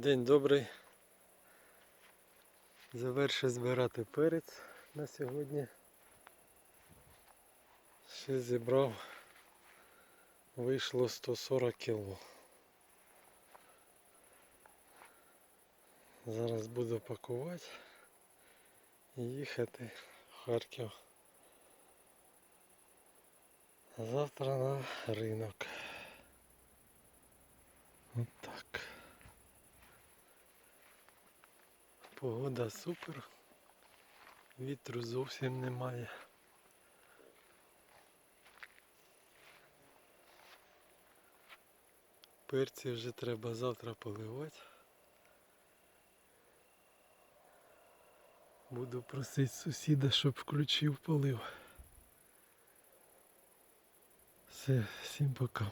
День добрий. Завершив збирати перець на сьогодні. Ще зібрав. Вийшло 140 кг. Зараз буду пакувати і їхати в Харків. Завтра на ринок. От Погода супер. Вітру зовсім немає. Перці вже треба завтра поливати. Буду просити сусіда, щоб включив полив. Все, всім пока.